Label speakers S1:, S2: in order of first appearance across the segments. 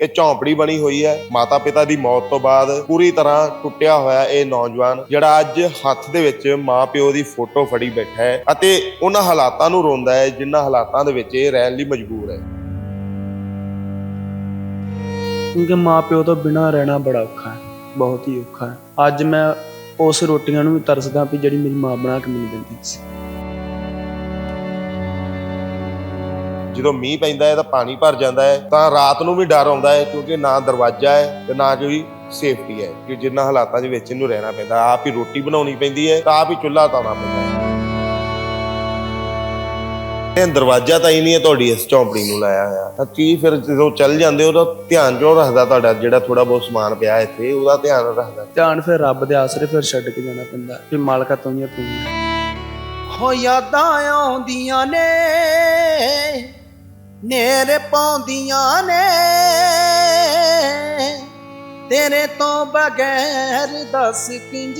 S1: ਇਹ ਝੌਂਪੜੀ ਬਣੀ ਹੋਈ ਹੈ। ਮਾਤਾ ਪਿਤਾ ਦੀ ਮੌਤ ਤੋਂ ਬਾਅਦ ਪੂਰੀ ਤਰ੍ਹਾਂ ਟੁੱਟਿਆ ਹੋਇਆ ਇਹ ਨੌਜਵਾਨ, ਜਿਹੜਾ ਅੱਜ ਹੱਥ ਦੇ ਵਿੱਚ ਮਾਂ ਪਿਓ ਦੀ ਫੋਟੋ ਫੜੀ ਬੈਠਾ ਹੈ ਅਤੇ ਉਹਨਾਂ ਹਾਲਾਤਾਂ ਨੂੰ ਰੋਂਦਾ ਹੈ ਜਿਨ੍ਹਾਂ ਹਾਲਾਤਾਂ ਦੇ ਵਿੱਚ ਇਹ ਰਹਿਣ ਲਈ ਮਜਬੂਰ ਹੈ।
S2: ਕਿਉਂਕਿ ਮਾਂ ਪਿਓ ਤੋਂ ਬਿਨਾਂ ਰਹਿਣਾ ਬੜਾ ਔਖਾ ਹੈ, ਬਹੁਤ ਹੀ ਔਖਾ ਹੈ। ਅੱਜ ਮੈਂ ਉਸ ਰੋਟੀਆਂ ਨੂੰ ਵੀ ਤਰਸਦਾ ਵੀ ਜਿਹੜੀ ਮੇਰੀ ਮਾਂ ਬਣਾ ਕੇ ਮੈਨੂੰ ਦਿੰਦੀ ਸੀ।
S1: ਜਦੋਂ ਮੀਂਹ ਪੈਂਦਾ ਹੈ ਤਾਂ ਪਾਣੀ ਭਰ ਜਾਂਦਾ ਹੈ ਤਾਂ ਰਾਤ ਨੂੰ ਵੀ ਡਰ ਆਉਂਦਾ ਹੈ ਕਿਉਂਕਿ ਨਾ ਦਰਵਾਜ਼ਾ ਹੈ ਤੇ ਨਾ ਕੋਈ ਸੇਫਟੀ ਹੈ ਕਿ ਜਿੰਨਾ ਹਾਲਾਤਾਂ ਦੇ ਵਿੱਚ ਇਹਨੂੰ ਰਹਿਣਾ ਪੈਂਦਾ। ਆਪ ਹੀ ਰੋਟੀ ਬਣਾਉਣੀ ਪੈਂਦੀ ਹੈ ਤਾਂ ਆਪ ਹੀ ਚੁੱਲ੍ਹਾ ਤਾਉਣਾ ਪੈਂਦਾ ਹੈ। ਇਹ ਦਰਵਾਜ਼ਾ ਤਾਂ ਹੀ ਨਹੀਂ ਹੈ ਤੁਹਾਡੀ ਇਸ ਝੌਂਪੜੀ ਨੂੰ ਲਾਇਆ ਹੋਇਆ। ਤਾਂ ਕੀ ਫਿਰ ਜਦੋਂ ਚੱਲ ਜਾਂਦੇ ਹੋ ਤਾਂ ਧਿਆਨ ਕਿਉਂ ਰੱਖਦਾ ਤੁਹਾਡਾ ਜਿਹੜਾ ਥੋੜਾ ਬਹੁਤ ਸਮਾਨ ਪਿਆ ਇੱਥੇ ਉਹਦਾ ਧਿਆਨ ਰੱਖਦਾ?
S2: ਧਿਆਨ ਫਿਰ ਰੱਬ ਦੇ ਆਸਰੇ ਫਿਰ ਛੱਡ ਕੇ ਜਾਣਾ ਪੈਂਦਾ ਫਿਰ ਮਾਲਕਾ ਤੋਂ ਹੀ ਪਈਆਂ
S3: ਹੋ ਯਾਦਾਂ ਆਉਂਦੀਆਂ ਨੇ ਨੇਰੇ ਪਾਉਂਦੀਆਂ ਨੇ। ਤੇਰੇ ਤੋਂ ਬਗੈਰ ਦੱਸ ਕਿੰਜ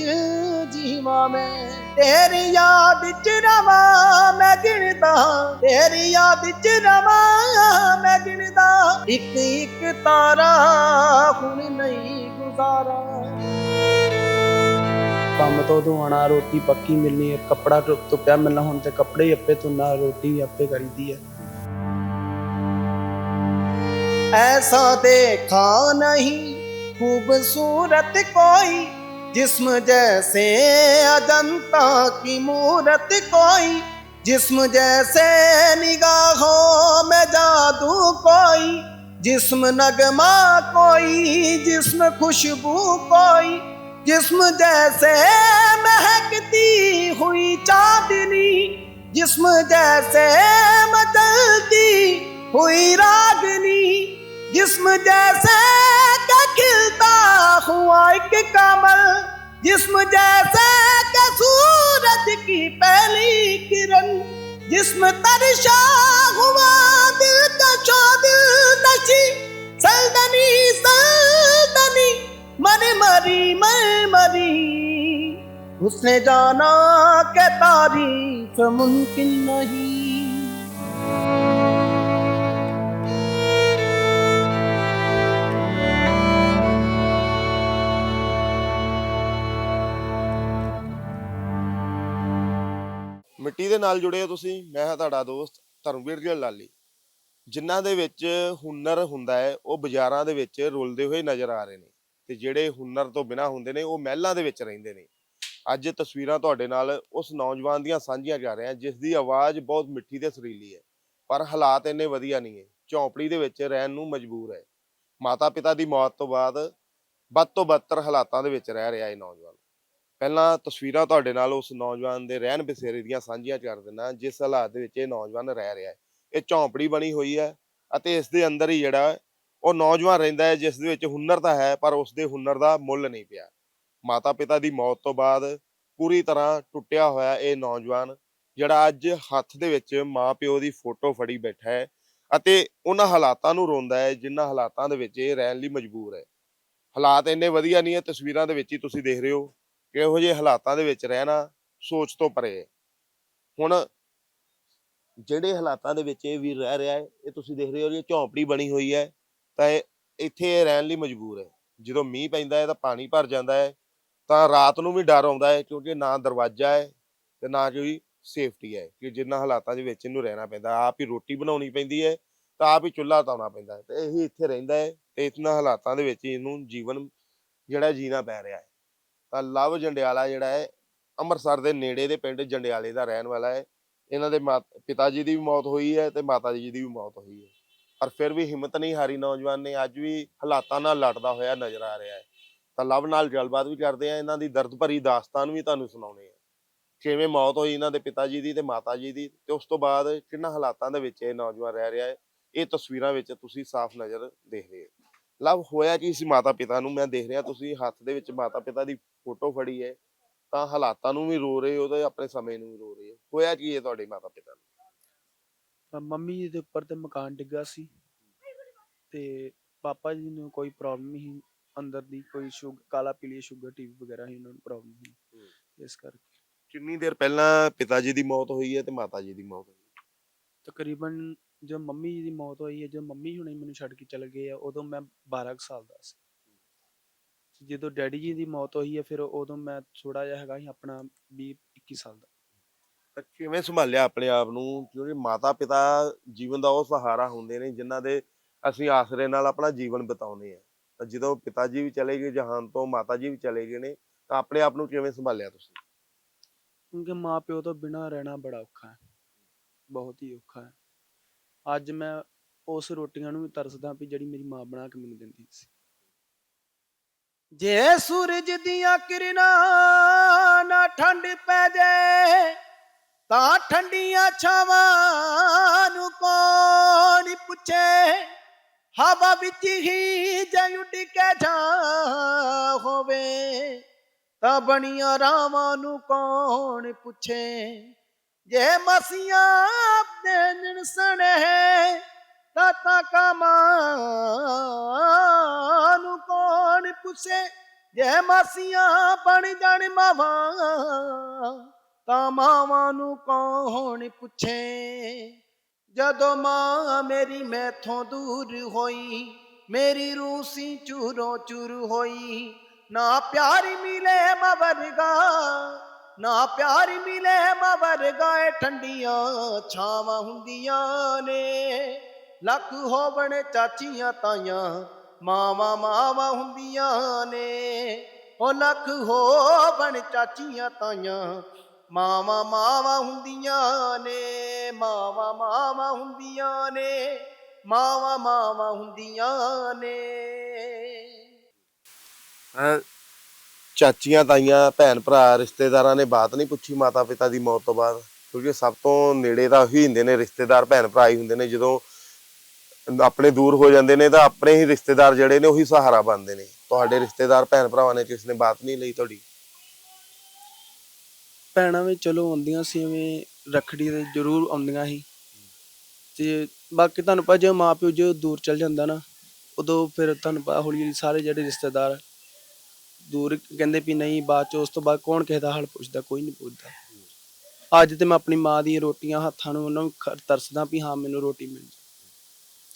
S3: ਜੀਵਾਂ ਮੈਂ? ਤੇਰੀ ਯਾਦ ਚ ਰਵਾਂ ਮੈਂ ਗਿਣਦਾ। ਤੇਰੀ ਯਾਦ ਚ ਰਵਾਂ ਮੈਂ ਗਿਣਦਾ। ਇੱਕ ਇੱਕ ਤਾਰਾ ਹੁਣ ਨਹੀਂ ਗੁਜ਼ਾਰਾ।
S2: ਕੰਮ ਤੋਂ ਉਦੋਂ ਆਉਣਾ, ਰੋਟੀ ਪੱਕੀ ਮਿਲਣੀ ਹੈ। ਕੱਪੜਾ ਧੁ- ਧੁੱਪਿਆ ਮਿਲਣਾ ਹੁਣ ਤੇ ਕੱਪੜੇ ਹੀ ਆਪੇ ਧੁੰਨਾ, ਰੋਟੀ ਵੀ ਆਪੇ ਕਰੀਦੀ ਹੈ।
S3: ایسا دیکھا نہیں، خوبصورت کوئی جسم جیسے اجنتا کی مورت کوئی جسم جیسے نگاہوں میں جادو کوئی جسم نغمہ کوئی جسم خوشبو کوئی جسم جیسے مہکتی ہوئی چاندنی جسم جیسے مچلتی ہوئی راگنی جسم جیسے کا کھلتا ہوا ایک کامل جسم جیسے کا سورج کی پہلی کرن۔ جسم ترشا ہوا دل کا چو دل نشی سلدنی سلدنی من مری مر مری۔ اس نے جانا کہ تاریخ ممکن نہیں۔
S1: ਮਿੱਟੀ ਦੇ ਨਾਲ ਜੁੜੇ ਹੋ ਤੁਸੀਂ, ਮੈਂ ਹਾਂ ਤੁਹਾਡਾ ਦੋਸਤ ਧਰਮਵੀਰ ਜੀ ਲਾਲੀ ਜਿਨ੍ਹਾਂ ਦੇ ਵਿੱਚ ਹੁਨਰ ਹੁੰਦਾ ਹੈ, ਉਹ ਬਾਜ਼ਾਰਾਂ ਦੇ ਵਿੱਚ ਰੁਲਦੇ ਹੋਏ ਨਜ਼ਰ ਆ ਰਹੇ ਨੇ ਤੇ ਜਿਹੜੇ ਹੁਨਰ ਤੋਂ ਬਿਨਾ ਹੁੰਦੇ ਨੇ, ਉਹ ਮਹਿਲਾਂ ਦੇ ਵਿੱਚ ਰਹਿੰਦੇ ਨੇ। ਅੱਜ ਤਸਵੀਰਾਂ ਤੁਹਾਡੇ ਨਾਲ ਉਸ ਨੌਜਵਾਨ ਦੀਆਂ ਸਾਂਝੀਆਂ ਕਰ ਰਹੇ ਹਾਂ ਜਿਸ ਦੀ ਆਵਾਜ਼ ਬਹੁਤ ਮਿੱਠੀ ਤੇ ਸੁਰੀਲੀ ਹੈ, ਪਰ ਹਾਲਾਤ ਇੰਨੇ ਵਧੀਆ ਨਹੀਂ ਹੈ। ਝੌਂਪੜੀ ਦੇ ਵਿੱਚ ਰਹਿਣ ਨੂੰ ਮਜਬੂਰ ਹੈ। ਮਾਤਾ ਪਿਤਾ ਦੀ ਮੌਤ ਤੋਂ ਬਾਅਦ ਵੱਧ ਤੋਂ ਬੱਤਰ ਹਾਲਾਤਾਂ ਦੇ ਵਿੱਚ ਰਹਿ ਰਿਹਾ ਇਹ ਨੌਜਵਾਨ। ਪਹਿਲਾਂ ਤਸਵੀਰਾਂ ਤੁਹਾਡੇ ਨਾਲ ਉਸ ਨੌਜਵਾਨ ਦੇ ਰਹਿਣ ਬਸੇਰੇ ਦੀਆਂ ਸਾਂਝੀਆਂ ਕਰ ਦਿੰਦਾ ਜਿਸ ਹਾਲਾਤ ਦੇ ਵਿੱਚ ਇਹ ਨੌਜਵਾਨ ਰਹਿ ਰਿਹਾ ਹੈ। ਇਹ ਝੌਂਪੜੀ ਬਣੀ ਹੋਈ ਹੈ ਅਤੇ ਇਸ ਦੇ ਅੰਦਰ ਹੀ ਜਿਹੜਾ ਉਹ ਨੌਜਵਾਨ ਰਹਿੰਦਾ ਹੈ, ਜਿਸ ਦੇ ਵਿੱਚ ਹੁਨਰ ਤਾਂ ਹੈ, ਪਰ ਉਸ ਦੇ ਹੁਨਰ ਦਾ ਮੁੱਲ ਨਹੀਂ ਪਿਆ। ਮਾਤਾ ਪਿਤਾ ਦੀ ਮੌਤ ਤੋਂ ਬਾਅਦ ਪੂਰੀ ਤਰ੍ਹਾਂ ਟੁੱਟਿਆ ਹੋਇਆ ਇਹ ਨੌਜਵਾਨ ਜਿਹੜਾ ਅੱਜ ਹੱਥ ਦੇ ਵਿੱਚ ਮਾਂ ਪਿਓ ਦੀ ਫੋਟੋ ਫੜੀ ਬੈਠਾ ਹੈ ਅਤੇ ਉਹਨਾਂ ਹਾਲਾਤਾਂ ਨੂੰ ਰੋਂਦਾ ਹੈ, ਜਿਨ੍ਹਾਂ ਹਾਲਾਤਾਂ ਦੇ ਵਿੱਚ ਇਹ ਰਹਿਣ ਲਈ ਮਜਬੂਰ ਹੈ। ਹਾਲਾਤ ਇੰਨੇ ਵਧੀਆ ਨਹੀਂ ਹੈ, ਤਸਵੀਰਾਂ ਦੇ ਵਿੱਚ ਹੀ ਤੁਸੀਂ ਦੇਖ ਰਹੇ ਹੋ। ਕਿਹੋ ਜਿਹੇ ਹਾਲਾਤਾਂ ਦੇ ਵਿੱਚ ਰਹਿਣਾ ਸੋਚ ਤੋਂ ਪਰੇ ਹੈ। ਹੁਣ ਜਿਹੜੇ ਹਾਲਾਤਾਂ ਦੇ ਵਿੱਚ ਇਹ ਵੀਰ ਰਹਿ ਰਿਹਾ ਹੈ, ਇਹ ਤੁਸੀਂ ਦੇਖ ਰਹੇ ਹੋ ਇਹ ਝੌਂਪੜੀ ਬਣੀ ਹੋਈ ਹੈ, ਤਾਂ ਇਹ ਇੱਥੇ ਇਹ ਰਹਿਣ ਲਈ ਮਜਬੂਰ ਹੈ। ਜਦੋਂ ਮੀਂਹ ਪੈਂਦਾ ਹੈ ਤਾਂ ਪਾਣੀ ਭਰ ਜਾਂਦਾ ਹੈ, ਤਾਂ ਰਾਤ ਨੂੰ ਵੀ ਡਰ ਆਉਂਦਾ ਹੈ ਕਿਉਂਕਿ ਨਾ ਦਰਵਾਜ਼ਾ ਹੈ ਤੇ ਨਾ ਕੋਈ ਸੇਫਟੀ ਹੈ ਕਿ ਜਿੰਨਾ ਹਾਲਾਤਾਂ ਦੇ ਵਿੱਚ ਇਹਨੂੰ ਰਹਿਣਾ ਪੈਂਦਾ। ਆਪ ਹੀ ਰੋਟੀ ਬਣਾਉਣੀ ਪੈਂਦੀ ਹੈ ਤਾਂ ਆਪ ਹੀ ਚੁੱਲ੍ਹਾ ਤਾਉਣਾ ਪੈਂਦਾ ਹੈ ਤੇ ਇਹੀ ਇੱਥੇ ਰਹਿੰਦਾ ਹੈ ਤੇ ਇਤਨਾ ਹਾਲਾਤਾਂ ਦੇ ਵਿੱਚ ਇਹਨੂੰ ਜੀਵਨ ਜਿਹੜਾ ਜੀਣਾ ਪੈ ਰਿਹਾ ਹੈ। ਤਾਂ ਲਵ ਜੰਡਿਆਲਾ ਜਿਹੜਾ ਹੈ, ਅੰਮ੍ਰਿਤਸਰ ਦੇ ਨੇੜੇ ਦੇ ਪਿੰਡ ਜੰਡਿਆਲੇ ਦਾ ਰਹਿਣ ਵਾਲਾ ਹੈ। ਇਹਨਾਂ ਦੇ ਮਾਤ- ਪਿਤਾ ਜੀ ਦੀ ਵੀ ਮੌਤ ਹੋਈ ਹੈ ਤੇ ਮਾਤਾ ਜੀ ਦੀ ਵੀ ਮੌਤ ਹੋਈ ਹੈ। ਪਰ ਫਿਰ ਵੀ ਹਿੰਮਤ ਨਹੀਂ ਹਾਰੀ ਨੌਜਵਾਨ ਨੇ, ਅੱਜ ਵੀ ਹਾਲਾਤਾਂ ਨਾਲ ਲੜਦਾ ਹੋਇਆ ਨਜ਼ਰ ਆ ਰਿਹਾ ਹੈ। ਤਾਂ ਲਵ ਨਾਲ ਗੱਲਬਾਤ ਵੀ ਕਰਦੇ ਆ ਇਹਨਾਂ ਦੀ ਦਰਦ ਭਰੀ ਦਾਸਤਾਨ ਵੀ ਤੁਹਾਨੂੰ ਸੁਣਾਉਣੇ ਆ ਕਿਵੇਂ ਮੌਤ ਹੋਈ ਇਹਨਾਂ ਦੇ ਪਿਤਾ ਜੀ ਦੀ ਤੇ ਮਾਤਾ ਜੀ ਦੀ ਤੇ ਉਸ ਤੋਂ ਬਾਅਦ ਕਿੰਨਾ ਹਾਲਾਤਾਂ ਦੇ ਵਿੱਚ ਇਹ ਨੌਜਵਾਨ ਰਹਿ ਰਿਹਾ ਹੈ, ਇਹ ਤਸਵੀਰਾਂ ਵਿੱਚ ਤੁਸੀਂ ਸਾਫ਼ ਨਜ਼ਰ ਦੇਖ ਰਹੇ ਹੋ। ਲਵ ਹੋਇਆ ਕੀ ਸੀ ਮਾਤਾ ਪਿਤਾ ਨੂੰ? ਮੈਂ ਦੇਖ ਰਿਹਾ ਤੁਸੀਂ ਹੱਥ ਦੇ ਵਿੱਚ ਮਾਤਾ ਪਿਤਾ ਦੀ ਫੋਟੋ ਫੜੀ ਹੈ ਤਾਂ ਹਾਲਾਤਾਂ ਨੂੰ ਵੀ ਰੋ ਰਹੇ ਹੋ ਤੇ ਆਪਣੇ ਸਮੇਂ ਨੂੰ ਵੀ ਰੋ ਰਹੇ ਹੋ। ਹੋਇਆ ਕੀ ਹੈ ਤੁਹਾਡੇ ਮਾਤਾ ਪਿਤਾ ਨੂੰ?
S2: ਤਾਂ ਮੰਮੀ ਜੀ ਦੇ ਉੱਪਰ ਤੇ ਮਕਾਨ ਡਿੱਗਾ ਸੀ ਤੇ ਪਾਪਾ ਜੀ ਨੂੰ ਕੋਈ ਪ੍ਰੋਬਲਮ ਨਹੀਂ ਸੀ ਅੰਦਰ ਦੀ ਕੋਈ ਸ਼ੂਗਰ ਕਾਲਾ ਪੀਲੀ ਸ਼ੂਗਰ ਟੀਵੀ ਵਗੈਰਾ ਹੀ ਉਹਨਾਂ ਨੂੰ ਪ੍ਰੋਬਲਮ ਸੀ ਇਸ ਕਰਕੇ।
S1: ਕਿੰਨੀ ਦੇਰ ਪਹਿਲਾਂ ਪਿਤਾ ਜੀ ਦੀ ਮੌਤ ਹੋਈ ਹੈ ਤੇ ਮਾਤਾ ਜੀ ਦੀ ਮੌਤ ਹੋਈ
S2: ਤਕਰੀਬਨ ਜਦੋਂ ਮੰਮੀ ਜੀ ਦੀ ਮੌਤ ਹੋਈ ਹੈ ਜਦੋਂ ਮੰਮੀ ਹੁਣੇ ਮੈਨੂੰ ਛੱਡ ਕੇ ਚਲੇ ਗਏ ਆ ਉਦੋਂ ਮੈਂ 12 ਕੁ ਸਾਲ ਦਾ ਸੀ। ਜਦੋਂ ਡੈਡੀ ਜੀ ਦੀ ਮੌਤ ਹੋਈ ਹੈ ਫਿਰ ਉਦੋਂ ਮੈਂ ਥੋੜਾ ਜਿਹਾ ਹੈਗਾ ਸੀ ਆਪਣਾ 20 21 ਸਾਲ ਦਾ।
S1: ਤਾਂ ਕਿਵੇਂ ਸੰਭਾਲਿਆ ਆਪਣੇ ਆਪ ਨੂੰ? ਕਿਉਂਕਿ ਮਾਤਾ ਪਿਤਾ ਜੀਵਨ ਦਾ ਉਹ ਸਹਾਰਾ ਹੁੰਦੇ ਨੇ ਜਿਨ੍ਹਾਂ ਦੇ ਅਸੀਂ ਆਸਰੇ ਨਾਲ ਆਪਣਾ ਜੀਵਨ ਬਿਤਾਉਂਦੇ ਆ ਤਾਂ ਜਦੋਂ ਪਿਤਾ ਜੀ ਵੀ ਚਲੇ ਗਏ ਜਹਾਨ ਤੋਂ ਮਾਤਾ ਜੀ ਵੀ ਚਲੇ ਗਏ ਨੇ ਤਾਂ ਆਪਣੇ ਆਪ ਨੂੰ ਕਿਵੇਂ ਸੰਭਾਲਿਆ ਤੁਸੀਂ?
S2: ਕਿਉਂਕਿ ਮਾਂ ਪਿਓ ਤੋਂ ਬਿਨਾ ਰਹਿਣਾ ਬੜਾ ਔਖਾ ਹੈ। ਬਹੁਤ ਹੀ ਔਖਾ ਹੈ। ਅੱਜ ਮੈਂ ਉਸ ਰੋਟੀਆਂ ਨੂੰ ਵੀ ਤਰਸਦਾ ਵੀ ਜਿਹੜੀ ਮੇਰੀ ਮਾਂ ਬਣਾ ਕੇ ਮੈਨੂੰ ਦਿੰਦੀ ਸੀ।
S3: ਜੇ ਸੂਰਜ ਦੀਆਂ ਕਿਰਨਾਂ ਨਾ ਠੰਡ ਪੈ ਜਾਏ ਤਾਂ ਠੰਡੀਆਂ ਛਾਵਾਂ ਨੂੰ ਕੌਣ ਪੁੱਛੇ? ਹਵਾ ਵਿੱਚ ਹੀ ਜੇ ਉੱਡ ਕੇ ਜਾ ਹੋਵੇ, ਤਾਂ ਬਣੀਆਂ ਰਾਵਾਂ ਨੂੰ ਕੌਣ ਪੁੱਛੇ? ਜੇ ਮਸੀਆਂ ਦੇ ਨਿਰਸਣੇ ਤਾਂ ਤਾਂ ਕਮਾਂ ਨੂੰ ਕੌਣ ਪੁੱਛੇ? ਜੇ ਮਾਸੀਆਂ ਬਣ ਜਾਣ ਮਾਵਾਂ, ਤਾਂ ਮਾਵਾਂ ਨੂੰ ਕੌਣ ਪੁੱਛੇ? ਜਦੋਂ ਮਾਂ ਮੇਰੀ ਮੈਥੋਂ ਦੂਰ ਹੋਈ, ਮੇਰੀ ਰੂਸੀ ਚੂਰੋ ਚੂਰ ਹੋਈ, ਨਾ ਪਿਆਰ ਮਿਲੇ ਮਵਰਗਾ ਨਾ ਪਿਆਰ ਮਿਲੇ ਮਵਰਗਾ ਇਹ ਠੰਡੀਆਂ ਛਾਵਾਂ ਹੁੰਦੀਆਂ ਨੇ। ਲੱਖ ਹੋਵਣ ਚਾਚੀਆਂ ਤਾਈਆਂ, ਮਾਵਾਂ ਮਾਵਾਂ ਹੁੰਦੀਆਂ ਨੇ। ਉਹ ਲੱਖ ਹੋਵਣ ਚਾਚੀਆਂ ਤਾਈਆਂ, ਮਾਵਾਂ ਮਾਵਾਂ ਹੁੰਦੀਆਂ ਨੇ। ਮਾਵਾਂ ਮਾਵਾਂ ਹੁੰਦੀਆਂ ਨੇ, ਮਾਵਾਂ ਮਾਵਾਂ ਹੁੰਦੀਆਂ ਨੇ।
S1: ਚਾਚੀਆਂ, ਤਾਈਆਂ, ਭੈਣ ਭਰਾ, ਰਿਸ਼ਤੇਦਾਰਾਂ ਨੇ ਬਾਤ ਨਹੀਂ ਪੁੱਛੀ ਮਾਤਾ ਪਿਤਾ ਦੀ ਮੌਤ ਤੋਂ ਬਾਅਦ, ਕਿਉਂਕਿ ਸਭ ਤੋਂ ਨੇੜੇ ਤਾਂ ਉਹੀ ਹੁੰਦੇ ਨੇ, ਰਿਸ਼ਤੇਦਾਰ, ਭੈਣ ਭਰਾ ਹੀ ਹੁੰਦੇ ਨੇ। ਜਦੋਂ ਆਪਣੇ ਦੂਰ ਹੋ ਜਾਂਦੇ ਨੇ ਤਾਂ ਆਪਣੇ ਹੀ ਰਿਸ਼ਤੇਦਾਰ ਜਿਹੜੇ ਨੇ ਉਹੀ ਸਹਾਰਾ ਬਣਦੇ ਨੇ। ਤੁਹਾਡੇ ਰਿਸ਼ਤੇਦਾਰ, ਭੈਣ ਭਰਾਵਾਂ ਨੇ ਕਿਸ ਨੇ ਬਾਤ ਨਹੀਂ ਲਈ ਤੁਹਾਡੀ?
S2: ਭੈਣਾਂ ਵੀ ਚਲੋ ਆਉਂਦੀਆਂ ਸੀ, ਐਵੇਂ ਰੱਖੜੀ ਤੇ ਜ਼ਰੂਰ ਆਉਂਦੀਆਂ ਸੀ। ਤੇ ਬਾਕੀ ਤੁਹਾਨੂੰ ਪਤਾ ਜੇ ਮਾਂ ਪਿਓ ਜੋ ਦੂਰ ਚਲ ਜਾਂਦਾ ਨਾ, ਉਦੋਂ ਫਿਰ ਤੁਹਾਨੂੰ ਪਤਾ ਹੌਲੀ ਹੌਲੀ ਸਾਰੇ ਜਿਹੜੇ ਰਿਸ਼ਤੇਦਾਰ ਦੂਰ ਕਹਿੰਦੇ ਵੀ ਨਹੀਂ ਬਾਅਦ ਚ ਉਸ ਤੋਂ ਬਾਅਦ ਕੌਣ ਕਿਸੇ ਦਾ ਹਾਲ ਪੁੱਛਦਾ ਕੋਈ ਨਹੀਂ ਪੁੱਛਦਾ। ਅੱਜ ਤੇ ਮੈਂ ਆਪਣੀ ਮਾਂ ਦੀਆਂ ਰੋਟੀਆਂ ਹੱਥਾਂ ਨੂੰ ਉਹਨਾਂ ਨੂੰ ਖ- ਤਰਸਦਾ ਵੀ ਹਾਂ ਮੈਨੂੰ ਰੋਟੀ ਮਿਲ ਜਾਏ।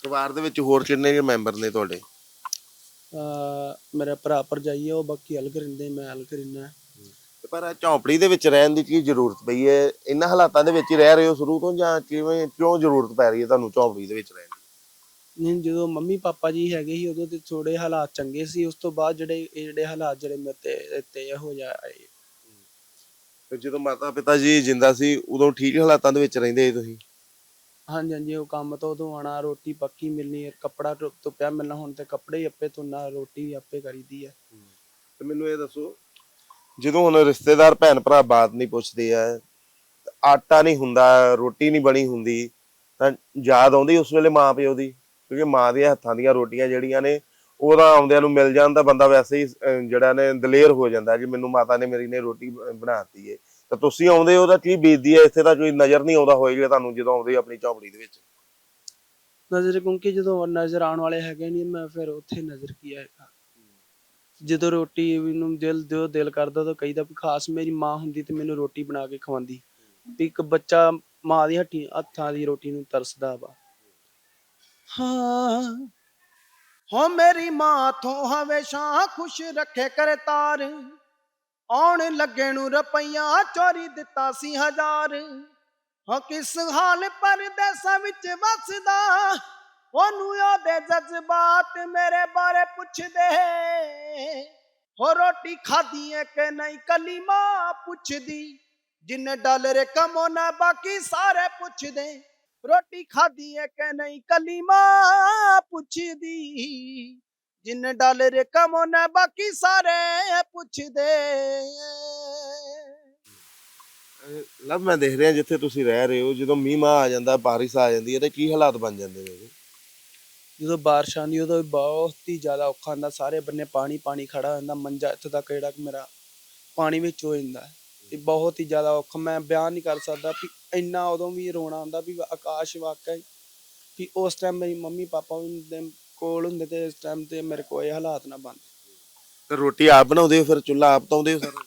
S1: ਪਰਿਵਾਰ ਦੇ ਵਿੱਚ ਹੋਰ ਕਿੰਨੇ ਮੈਂਬਰ ਨੇ ਤੁਹਾਡੇ?
S2: ਅਹ ਮੇਰਾ ਭਰਾ ਭਰਜਾਈ ਹੈ ਉਹ ਬਾਕੀ ਅਲੱਗ ਰਹਿੰਦੇ ਮੈਂ ਅਲੱਗ ਰਹਿੰਦਾ।
S1: ਤੇ ਪਰ ਇਹ ਝੌਂਪੜੀ ਦੇ ਵਿੱਚ ਰਹਿਣ ਦੀ ਕੀ ਜ਼ਰੂਰਤ ਪਈ ਹੈ? ਇਹਨਾਂ ਹਾਲਾਤਾਂ ਦੇ ਵਿੱਚ ਹੀ ਰਹਿ ਰਹੇ ਹੋ ਸ਼ੁਰੂ ਤੋਂ ਜਾਂ ਕਿਵੇਂ ਕਿਉਂ ਜ਼ਰੂਰਤ ਪੈ ਰਹੀ ਹੈ ਤੁਹਾਨੂੰ ਝੌਂਪੜੀ ਦੇ ਵਿੱਚ ਰਹਿਣ ਦੀ?
S2: ਨਹੀਂ ਜਦੋਂ ਮੰਮੀ ਪਾਪਾ ਜੀ ਹੈਗੇ ਸੀ ਉਦੋਂ ਤੇ ਥੋੜੇ ਹਾਲਾਤ ਚੰਗੇ ਸੀ ਉਸ ਤੋਂ ਬਾਅਦ ਜਿਹੜੇ ਇਹ ਜਿਹੜੇ ਹਾਲਾਤ ਜਿਹੜੇ ਮੇਰੇ ਤੇ ਤੇ ਹੋ ਜਾਏ
S1: ਤੇ ਜਦੋਂ ਮਾਤਾ ਪਿਤਾ ਜੀ ਜਿੰਦਾ ਸੀ ਉਦੋਂ ਠੀਕ ਹਾਲਾਤਾਂ ਦੇ ਵਿੱਚ ਰਹਿੰਦੇ ਸੀ ਤੁਸੀਂ?
S2: ਹਾਂਜੀ ਹਾਂਜੀ ਉਹ ਕੰਮ ਤੋਂ ਉਦੋਂ ਆਣਾ ਰੋਟੀ ਪੱਕੀ ਮਿਲਣੀ ਕੱਪੜਾ ਧੁ- ਧੁੱਪਿਆ ਮਿਲਣਾ ਹੁਣ ਤੇ ਕੱਪੜੇ ਹੀ ਆਪੇ ਧੋਣਾ ਰੋਟੀ ਵੀ ਆਪੇ ਕਰੀਦੀ ਹੈ।
S1: ਤੇ ਮੈਨੂੰ ਇਹ ਦੱਸੋ ਜਦੋਂ ਹੁਣ ਰਿਸ਼ਤੇਦਾਰ ਭੈਣ ਭਰਾ ਬਾਤ ਨਹੀਂ ਪੁੱਛਦੇ ਆ ਆਟਾ ਨਹੀਂ ਹੁੰਦਾ ਰੋਟੀ ਨਹੀਂ ਬਣੀ ਹੁੰਦੀ ਤਾਂ ਯਾਦ ਆਉਂਦੀ ਉਸ ਵੇਲੇ ਮਾਂ ਪਿਓ ਦੀ? ਕਿਉਂਕਿ ਮਾਂ ਦੇ ਹੱਥਾਂ ਦੀਆਂ ਰੋਟੀਆਂ ਜਿਹੜੀਆਂ ਨੇ ਉਹਦਾ ਆਉਂਦਿਆਂ ਨੂੰ ਮਿਲ ਜਾਣ ਬੰਦਾ ਵੈਸੇ ਹੀ ਅਹ, ਜਿਹੜਾ ਨੇ ਦਲੇਰ ਹੋ ਜਾਂਦਾ ਕਿ ਮੈਨੂੰ ਮਾਤਾ ਨੇ ਮੇਰੀ ਨੇ ਰੋਟੀ ਬ- ਬਣਾਤੀ ਏ। ਤਾਂ ਤੁਸੀਂ ਆਉਂਦੇ ਉਹਦਾ ਕੀ ਬੀਤਦੀ ਹੈ ਇੱਥੇ ਤਾਂ ਕੋਈ ਨਜ਼ਰ ਨਹੀਂ ਆਉਂਦਾ ਹੋਏਗਾ ਤੁਹਾਨੂੰ ਜਦੋਂ ਆਉਂਦੇ ਆਪਣੀ ਝੌਂਪੜੀ ਦੇ ਵਿੱਚ।
S2: ਨਜ਼ਰ ਕਿਉਂਕਿ ਜਦੋਂ ਨਜ਼ਰ ਆਉਣ ਵਾਲੇ ਹੈਗੇ ਨਹੀਂ ਮੈਂ ਫਿਰ ਉੱਥੇ ਨਜ਼ਰ ਕੀ ਆਏਗਾ ਜਦੋਂ ਰੋਟੀ ਨੂੰ ਦਿਲ ਦਿਓ ਦਿਲ ਕਰਦਾ ਤਾਂ ਕਹੀਦਾ ਵੀ ਖਾਸ ਮੇਰੀ ਮਾਂ ਹੁੰਦੀ ਤੇ ਮੈਨੂੰ ਰੋਟੀ ਬਣਾ ਕੇ ਖਵਾਉਂਦੀ। ਵੀ ਇੱਕ ਬੱਚਾ ਮਾਂ ਦੀ ਹੱਟੀ ਹੱਥਾਂ ਦੀ ਰੋਟੀ ਨੂੰ ਤਰਸਦਾ ਵਾ।
S3: ਹਾਂ। ਹੋ ਮੇਰੀ ਮਾਂ ਤੋਂ ਹਮੇਸ਼ਾ ਖੁਸ਼ ਰੱਖੇ ਕਰਤਾਰ ਆਉਣ ਲੱਗੇ ਨੂੰ ਰੁਪਈਆ ਚੋਰੀ ਦਿੱਤਾ ਸੀ ਹਜ਼ਾਰ। ਹਾਂ ਕਿਸ ਹਾਲ ਪਰਦੇਸਾਂ ਵਿੱਚ ਵਸਦਾ, ਉਹਨੂੰ ਉਹਦੇ ਜਜ਼ਬਾਤ ਮੇਰੇ ਬਾਰੇ ਪੁੱਛਦੇ। ਹੋ ਰੋਟੀ ਖਾਦੀ ਏ ਕਿ ਨਹੀਂ ਕੱਲੀ ਮਾਂ ਪੁੱਛਦੀ, ਜਿੰਨੇ ਡਾਲਰ ਕਮਾਉਣਾ ਬਾਕੀ ਸਾਰੇ ਪੁੱਛਦੇ। ਰੋਟੀ ਖਾਦੀ ਏ ਕਿ ਨਹੀਂ ਕੱਲੀ ਮਾਂ ਪੁੱਛਦੀ। ਜਿੰਨੇ ਡਾਲਰ ਕਮਾਉਣਾ ਬਾਕੀ ਸਾਰੇ ਪੁੱਛਦੇ
S1: ਲਵ ਮੈਂ ਦੇਖ ਰਿਹਾ ਜਿੱਥੇ ਤੁਸੀਂ ਰਹਿ ਰਹੇ ਹੋ ਜਦੋਂ ਮੀਂਹ ਆ ਜਾਂਦਾ ਬਾਰਿਸ਼ ਆ ਜਾਂਦੀ ਹੈ ਤੇ ਕੀ ਹਾਲਾਤ ਬਣ ਜਾਂਦੇ ਨੇ
S2: ਜਦੋਂ ਬਾਰਿਸ਼ ਆਉਂਦੀ ਉਦੋਂ ਵੀ ਬਹੁਤ ਹੀ ਜ਼ਿਆਦਾ ਔਖਾ ਹੁੰਦਾ ਸਾਰੇ ਬੰਨੇ ਪਾਣੀ ਪਾਣੀ ਖੜਾ ਹੋ ਜਾਂਦਾ ਮੰਜਾ ਇੱਥੇ ਤੱਕ ਜਿਹੜਾ ਕਿ ਮੇਰਾ ਪਾਣੀ ਵਿੱਚ ਹੋ ਜਾਂਦਾ। ਹੈ। ਇਹ ਬਹੁਤ ਹੀ ਜ਼ਿਆਦਾ ਔਖਾ ਮੈਂ ਬਿਆਨ ਨਹੀਂ ਕਰ ਸਕਦਾ ਵੀ ਇੰਨਾ ਉਦੋਂ ਵੀ ਰੋਣਾ ਆਉਂਦਾ ਵੀ ਆਕਾਸ਼ ਵਾਕਈ ਵੀ ਉਸ ਟਾਈਮ ਮੇਰੀ ਮੰਮੀ ਪਾਪਾ ਵੀ ਦੇ ਕੋਲ ਹੁੰਦੇ ਤੇ ਇਸ ਟਾਈਮ ਤੇ ਮੇਰੇ ਕੋਲ ਇਹ ਹਾਲਾਤ ਨਾ ਬਣ
S1: ਤੇ ਰੋਟੀ ਆਪ ਬਣਾਉਂਦੇ ਹੋ ਫਿਰ ਚੁੱਲ੍ਹਾ ਆਪ ਤਾਉਂਦੇ ਹੋ ਸਾਰਾ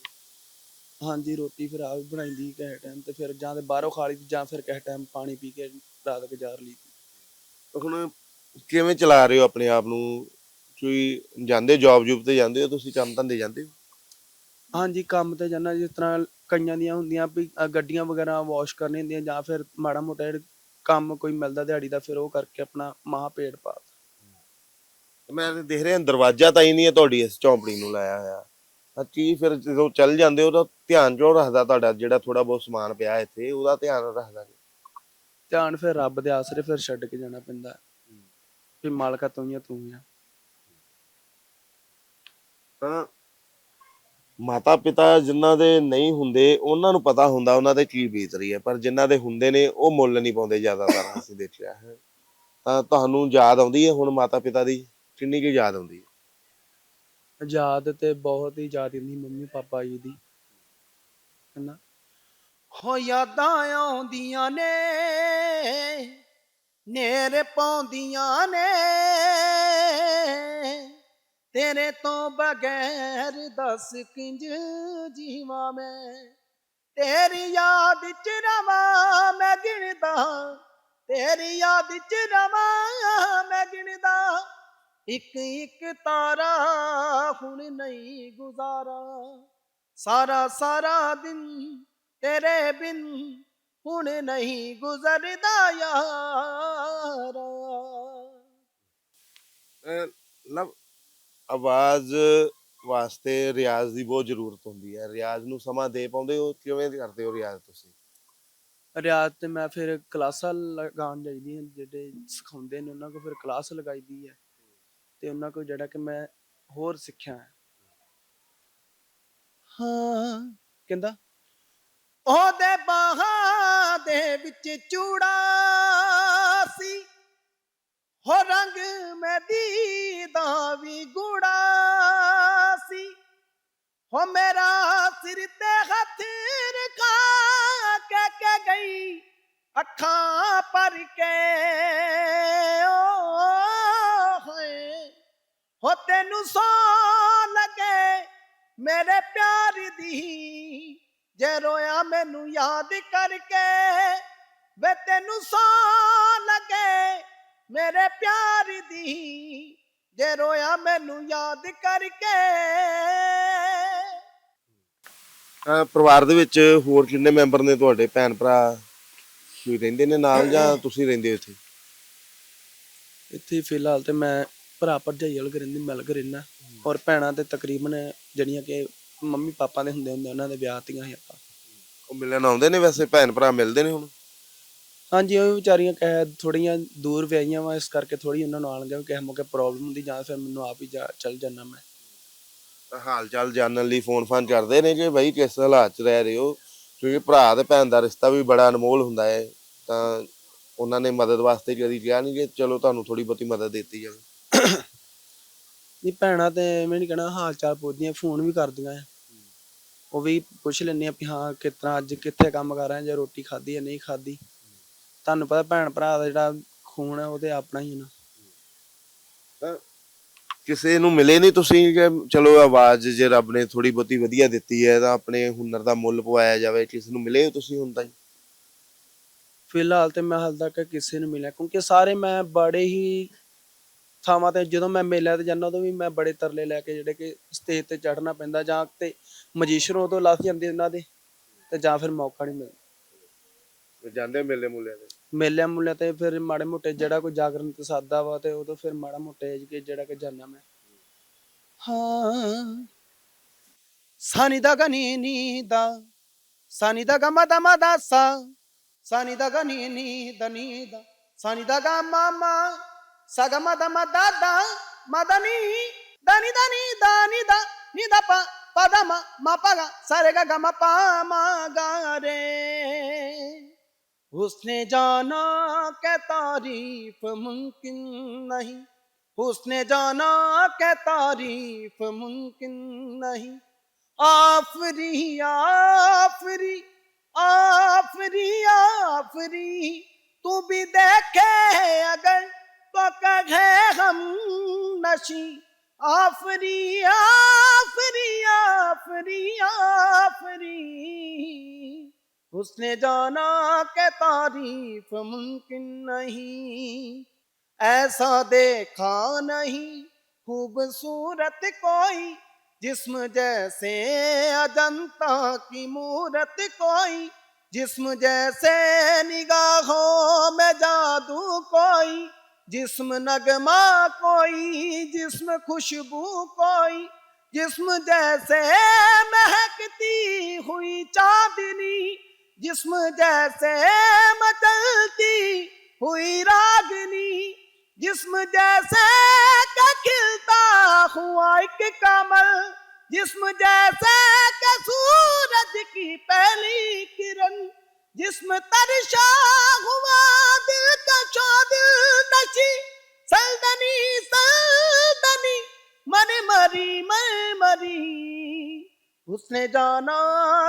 S2: ਹਾਂਜੀ ਰੋਟੀ ਫਿਰ ਆਪ ਬਣਾਈਦੀ ਕਿਸੇ ਟਾਈਮ ਤੇ ਫਿਰ ਜਾਂ ਤੇ ਬਾਹਰੋਂ ਖਾ ਲਈ ਜਾਂ ਫਿਰ ਕਿਸੇ ਟਾਈਮ ਪਾਣੀ ਪੀ ਕੇ ਰਾਤ ਗੁਜ਼ਾਰ ਲਈ।
S1: ਹੁਣ ਕਿਵੇਂ ਚਲਾ ਰਹੇ ਹੋ ਆਪਣੇ ਆਪ ਨੂੰ? ਕੋਈ ਜਾਂਦੇ ਜੌਬ ਜੂਬ ਤੇ ਜਾਂਦੇ ਹੋ ਤੁਸੀਂ ਕੰਮ ਧੰਦੇ ਜਾਂਦੇ ਹੋ?
S2: ਹਾਂਜੀ ਕੰਮ ਤੇ ਜਾਣਾ ਜਿਸ ਤਰ੍ਹਾਂ ਕਈਆਂ ਦੀਆਂ ਹੁੰਦੀਆਂ ਵੀ ਅ, ਗੱਡੀਆਂ ਵਗੈਰਾ ਵਾਸ਼ ਕਰਨੀ ਹੁੰਦੀਆਂ ਜਾਂ ਫਿਰ ਮਾੜਾ ਮੋਟਾ ਜਿਹੜਾ ਕੰਮ ਕੋਈ ਮਿਲਦਾ ਦਿਹਾੜੀ ਦਾ ਫਿਰ ਉਹ ਕਰਕੇ ਆਪਣਾ ਮਾਹ ਪੇਟ ਪਾ
S1: ਮੈਂ ਤੇ ਦੇਖ ਰਿਹਾ ਦਰਵਾਜ਼ਾ ਤਾਂ ਹੀ ਨਹੀਂ ਹੈ ਤੁਹਾਡੀ ਇਸ ਝੌਂਪੜੀ ਨੂੰ ਲਾਇਆ ਹੋਇਆ ਤਾਂ ਕੀ ਫਿਰ ਜਦੋਂ ਚੱਲ ਜਾਂਦੇ ਹੋ ਤਾਂ ਧਿਆਨ ਕਿਉਂ ਰੱਖਦਾ ਤੁਹਾਡਾ ਜਿਹੜਾ ਥੋੜਾ ਬਹੁਤ ਸਮਾਨ ਪਿਆ ਇੱਥੇ ਉਹਦਾ ਧਿਆਨ ਰੱਖਦਾ ਨੀ?
S2: ਧਿਆਨ ਫਿਰ ਰੱਬ ਦੇ ਆਸਰੇ ਫਿਰ ਛੱਡ ਕੇ ਜਾਣਾ ਪੈਂਦਾ ਹੈ। ਵੀ ਮਾਲਕਾ ਤੂੰ ਹੀ ਆ ਤੂੰ ਹੀ ਆ
S1: ਤਾਂ ਮਾਤਾ ਪਿਤਾ ਜਿਨ੍ਹਾਂ ਦੇ ਨਹੀਂ ਹੁੰਦੇ ਉਹਨਾਂ ਨੂੰ ਪਤਾ ਹੁੰਦਾ ਉਹਨਾਂ ਤੇ ਕੀ ਬੀਤ ਰਹੀ ਹੈ ਪਰ ਜਿਨ੍ਹਾਂ ਦੇ ਹੁੰਦੇ ਨੇ ਉਹ ਮੁੱਲ ਨਹੀਂ ਪਾਉਂਦੇ ਜ਼ਿਆਦਾਤਰ ਅਸੀਂ ਦੇਖਿਆ ਹੈ। ਤਾਂ ਤੁਹਾਨੂੰ ਯਾਦ ਆਉਂਦੀ ਹੈ ਹੁਣ ਮਾਤਾ ਪਿਤਾ ਦੀ? ਕਿੰਨੀ ਕੁ ਯਾਦ ਆਉਂਦੀ ਹੈ?
S2: ਯਾਦ ਤੇ ਬਹੁਤ ਹੀ ਯਾਦ ਹੁੰਦੀ ਮੰਮੀ ਪਾਪਾ ਜੀ ਦੀ। ਹਨਾ?
S3: ਹੋ ਯਾਦਾਂ ਆਉਂਦੀਆਂ ਨੇ ਨੇਰ ਪਾਉਂਦੀਆਂ ਨੇ। ਤੇਰੇ ਤੋਂ ਬਗੈਰ ਦਸ ਕਿੰਜ ਜੀਵਾਂ ਮੈਂ? ਤੇਰੀ ਯਾਦ ਚ ਰਵਾਂ ਮੈਂ ਗਿਣਦਾ, ਤੇਰੀ ਯਾਦ ਚ ਰਵਾਂ ਮੈਂ ਗਿਣਦਾ। ਇੱਕ ਇੱਕ ਤਾਰਾ ਹੁਣ ਨਹੀਂ ਗੁਜ਼ਾਰਾ। ਸਾਰਾ ਸਾਰਾ ਦਿਨ ਤੇਰੇ ਬਿਨ ਹੁਣ ਨਹੀਂ ਗੁਜ਼ਰਦਾ ਯਾਰਾ।
S1: ਲਵ ਆਵਾਜ਼ ਵਾਸਤੇ ਰਿਆਜ਼ ਦੀ ਬਹੁਤ ਜ਼ਰੂਰਤ ਹੁੰਦੀ ਹੈ। ਰਿਆਜ਼ ਨੂੰ ਸਮਾਂ ਦੇ ਪਾਉਂਦੇ ਹੋ ਕਿਵੇਂ ਕਰਦੇ ਹੋ ਰਿਆਜ਼ ਤੁਸੀਂ?
S2: ਰਿਆਜ਼ ਤੇ ਮੈਂ ਫਿਰ ਕਲਾਸਾਂ ਲਗਾਉਣ ਜਾਈਦੀਆਂ ਜਿਹੜੇ ਸਿਖਾਉਂਦੇ ਨੇ ਉਹਨਾਂ ਕੋਲ ਫਿਰ ਕਲਾਸ ਲਗਾਈਦੀ ਹੈ। ਤੇ ਉਹਨਾਂ ਕੋਲ ਜਿਹੜਾ ਕਿ ਮੈਂ ਹੋਰ ਸਿੱਖਿਆ ਹੈ।
S3: ਹਾਂ।
S2: ਕਹਿੰਦਾ?
S3: ਉਹਦੇ ਬਾਹਾਂ ਦੇ ਵਿੱਚ ਚੂੜਾ ਸੀ। ਹੋ ਰੰਗ ਮਹਿੰਦੀ ਦਾ ਵੀ ਗੂੜਾ ਸੀ। ਹੋ ਮੇਰਾ ਸਿਰ ਤੇ ਹੱਥ ਰਖਾ ਕੇ ਕੇ ਗਈ, ਅੱਖਾਂ ਭਰ ਕੇ। ਓ ਹੋਏ, ਹੋ ਤੈਨੂੰ ਸੋ ਲਗੇ ਮੇਰੇ ਪਿਆਰ ਦੀ। ਜੇ ਰੋਇਆ ਮੈਨੂੰ ਯਾਦ ਕਰਕੇ, ਵੇ ਤੈਨੂੰ ਸੋ ਲਗੇ ਮੇਰੇ ਪਿਆਰ ਦੀ ਜੇ ਰੋਇਆ ਮੈਨੂੰ ਯਾਦ ਕਰਕੇ।
S1: ਅਹ ਪਰਿਵਾਰ ਦੇ ਵਿੱਚ ਹੋਰ ਕਿੰਨੇ ਮੈਂਬਰ ਨੇ ਤੁਹਾਡੇ? ਭੈਣ ਭਰਾ? ਕੋਈ ਰਹਿੰਦੇ ਨੇ ਨਾਲ ਜਾਂ ਤੁਸੀਂ ਰਹਿੰਦੇ ਹੋ ਇੱਥੇ?
S2: ਇੱਥੇ ਫਿਲਹਾਲ ਤੇ ਮੈਂ ਭਰਾ ਭਰਜਾਈ ਵਾਲ ਰਹਿੰਦੀ ਮਿਲ ਕੇ ਰਹਿਣਾ ਔਰ ਭੈਣਾਂ ਤੇ ਤਕਰੀਬਨ ਜਿਹੜੀਆਂ ਕਿ ਮੰਮੀ ਪਾਪਾ ਦੇ ਹੁੰਦੇ ਹੁੰਦੇ ਉਹਨਾਂ ਦੇ ਵਿਆਹ ਤੀਆਂ ਸੀ ਆਪਾਂ।
S1: ਉਹ ਮਿਲਣ ਆਉਂਦੇ ਨੇ ਵੈਸੇ? ਭੈਣ ਭਰਾ ਮਿਲਦੇ ਨੇ ਹੁਣ?
S2: ਹਾਂਜੀ ਉਹ ਵਿਚਾਰੀਆਂ ਕਹਿ ਥੋੜੀਆਂ ਦੂਰ ਵਿਆਹੀਆਂ ਵਾ ਇਸ ਕਰਕੇ ਥੋੜੀ ਉਹਨਾਂ ਨੂੰ ਆਣ ਗਿਆ ਕਿਸੇ ਮੌਕੇ ਪ੍ਰੋਬਲਮ ਹੁੰਦੀ ਜਾਂ ਫਿਰ ਮੈਨੂੰ ਆਪ ਹੀ ਜਾ ਚੱਲ ਜਾਣਾ ਮੈਂ।
S1: ਹਾਲ ਚਾਲ ਜਾਣਨ ਲਈ ਫੋਨ ਫਾਨ ਕਰਦੇ ਨੇ ਕਿ ਬਈ ਕਿਸ ਹਾਲਾਤ 'ਚ ਰਹਿ ਰਹੇ ਹੋ? ਕਿਉਂਕਿ ਭਰਾ ਤੇ ਭੈਣ ਦਾ ਰਿਸ਼ਤਾ ਵੀ ਬੜਾ ਅਨਮੋਲ ਹੁੰਦਾ ਹੈ ਤਾਂ ਉਹਨਾਂ ਨੇ ਮਦਦ ਵਾਸਤੇ ਕਦੀ ਕਿਹਾ ਨਹੀਂ ਕਿ ਚਲੋ ਤੁਹਾਨੂੰ ਥੋੜੀ ਬਹੁਤੀ ਮਦਦ ਦਿੱਤੀ ਜਾਵੇ?
S2: ਨਹੀਂ ਭੈਣਾਂ ਤੇ ਮੈਂ ਨਹੀਂ ਕਹਿਣਾ ਹਾਲ ਚਾਲ ਪੁੱਛਦੀਆਂ ਫੋਨ ਵੀ ਕਰਦੀਆਂ ਆ। ਉਹ ਵੀ ਪੁੱਛ ਲੈਂਦੀਆਂ ਵੀ ਹਾਂ ਕਿਸ ਤਰ੍ਹਾਂ ਅੱਜ ਕਿੱਥੇ ਕੰਮ ਕਰ ਰਹੇ ਜਾਂ ਰੋਟੀ ਖਾਧੀ ਜਾਂ ਨਹੀਂ ਖਾਧੀ। ਤੁਹਾਨੂੰ ਪਤਾ ਭੈਣ ਭਰਾ ਦਾ ਜਿਹੜਾ ਖੂਨ ਹੈ ਉਹ ਤੇ ਆਪਣਾ ਹੀ ਹੈ ਨਾ।
S1: ਕਿਸੇ ਨੂੰ ਮਿਲੇ ਨਹੀਂ ਤੁਸੀਂ ਕਿ ਚਲੋ ਆਵਾਜ਼ ਜੇ ਰੱਬ ਨੇ ਥੋੜੀ ਬਹੁਤੀ ਵਧੀਆ ਦਿੱਤੀ ਹੈ ਤਾਂ ਆਪਣੇ ਹੁਨਰ ਦਾ ਮੁੱਲ ਪਵਾਇਆ ਜਾਵੇ ਕਿਸੇ ਨੂੰ ਮਿਲੇ ਹੋ ਤੁਸੀਂ ਹੁਣ ਤਾਈਂ?
S2: ਫਿਲਹਾਲ ਤੇ ਮੈਂ ਹਾਲ ਤੱਕ ਕਿਸੇ ਨੂੰ ਮਿਲਿਆ ਕਿਉਂਕਿ ਸਾਰੇ ਮੈਂ ਬੜੇ ਹੀ ਥਾਵਾਂ ਤੇ ਜਦੋਂ ਮੈਂ ਮੇਲਿਆਂ ਤੇ ਜਾਂਦਾ ਉਦੋਂ ਵੀ ਮੈਂ ਬੜੇ ਤਰਲੇ ਲੈ ਕੇ ਜਿਹੜੇ ਕਿ ਸਟੇਜ ਤੇ ਚੜਨਾ ਪੈਂਦਾ ਜਾਂ ਤੇ ਮਜੀਸ਼ਰ ਉਦੋਂ ਲੱਥ ਜਾਂਦੇ ਉਹਨਾਂ ਦੇ ਤੇ ਜਾਂ ਫਿਰ ਮੌਕਾ ਨਹੀਂ ਮਿਲਦਾ।
S1: ਜਾਂਦੇ ਮੇਲੇ ਮੁੱਲਿਆਂ ਤੇ?
S2: ਮੇਲਿਆਂ ਮੁੱਲਿਆਂ ਤੇ ਫਿਰ ਮਾੜੇ ਮੋਟੇ ਜਿਹੜਾ ਕੋਈ ਜਾਗਰਣ ਤੇ ਸਾਦਾ ਵਾ ਤੇ ਉਦੋਂ ਫਿਰ ਮਾੜਾ ਮੋਟੇ ਕਿ ਜਿਹੜਾ ਕਿ ਜਾਣਾ ਮੈਂ।
S3: ਹਾਂ। ਸਾਨੀ ਦਾ ਗਨੀ ਨੀ ਦਾ, ਸਾਨੀ ਦਾ ਗ ਮਦ ਮਦ ਸਾ, ਸਾਨੀ ਦਾ ਗਨੀ ਨੀ ਦ ਨੀ ਦਾ, ਸਾਨੀ ਦਾ ਗ ਮ ਮ ਸ ਗ ਮਦ ਮਦ ਦਾ ਮਦਨੀ ਦਨੀ ਦਨੀ ਦਾਨੀ ਦਾ ਨੀ ਦਾ ਪ ਪ ਦ ਮ ਮ ਪ ਗ, ਸਾਰੇ ਗ ਗ ਮ اس نے جانا کہ تعریف ممکن نہیں۔ اس نے جانا کہ تعریف ممکن نہیں۔ آفری آفری آفری آفری، تو بھی دیکھے اگر تو کہے ہم نشی۔ آفری آفری آفری آفری۔ اس نے جانا کہ تعریف ممکن
S4: نہیں، ایسا دیکھا نہیں خوبصورت کوئی، جسم جیسے اجنتا کی مورت کوئی، جسم جیسے نگاہوں میں جادو کوئی، جسم نگما کوئی، جسم خوشبو کوئی، جسم جیسے مہکتی ہوئی چاندنی جسم جیسے مچلتی ہوئی راگنی۔ جسم جیسے کھلتا ہوا ایک کمل۔ جسم جیسے کہ سورج کی پہلی کرن۔ جسم ترشا ہوا دل کا چودل نشی سلدنی سلدنی من مری من مری۔ उसने जाना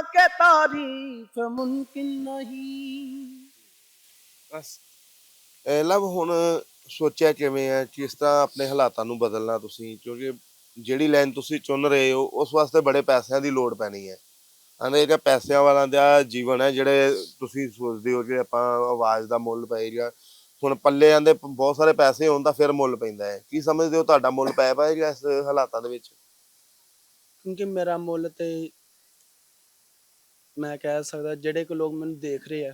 S4: के तारीफ मुमकिन नहीं
S1: ਬਸ ਇਹ ਲਵ ਹੁਣ ਸੋਚਿਆ ਕਿਵੇਂ ਹੈ ਕਿਸ ਤਰ੍ਹਾਂ ਆਪਣੇ ਹਾਲਾਤਾਂ ਨੂੰ ਬਦਲਣਾ ਤੁਸੀਂ ਕਿਉਂਕਿ ਜਿਹੜੀ ਲਾਈਨ ਤੁਸੀਂ ਚੁਣ ਰਹੇ ਹੋ ਉਸ ਵਾਸਤੇ ਬੜੇ ਪੈਸਿਆਂ ਦੀ ਲੋੜ ਪੈਣੀ ਹੈ ਆਂਦੇ ਕਿ ਪੈਸਿਆਂ ਵਾਲਿਆਂ ਦਾ ਜੀਵਨ ਹੈ ਜਿਹੜੇ ਤੁਸੀਂ ਸੋਚਦੇ ਹੋ ਕਿ ਆਪਾਂ ਆਵਾਜ਼ ਦਾ ਮੁੱਲ ਪਏਗਾ ਹੁਣ ਪੱਲੇ ਆਂਦੇ ਬਹੁਤ ਸਾਰੇ ਪੈਸੇ ਹੋਣ ਤਾਂ ਫਿਰ ਮੁੱਲ ਪੈਂਦਾ ਹੈ ਕੀ ਸਮਝਦੇ ਹੋ ਤੁਹਾਡਾ ਮੁੱਲ ਪੈ ਪਾਏਗਾ ਇਸ ਹਾਲਾਤਾਂ ਦੇ ਵਿੱਚ
S3: ਕਿਉਂਕਿ ਮੇਰਾ ਮੁੱਲ ਤੇ ਮੈਂ ਕਹਿ ਸਕਦਾ ਜਿਹੜੇ ਕੋ ਲੋਕ ਮੈਨੂੰ ਦੇਖ ਰਹੇ ਆ,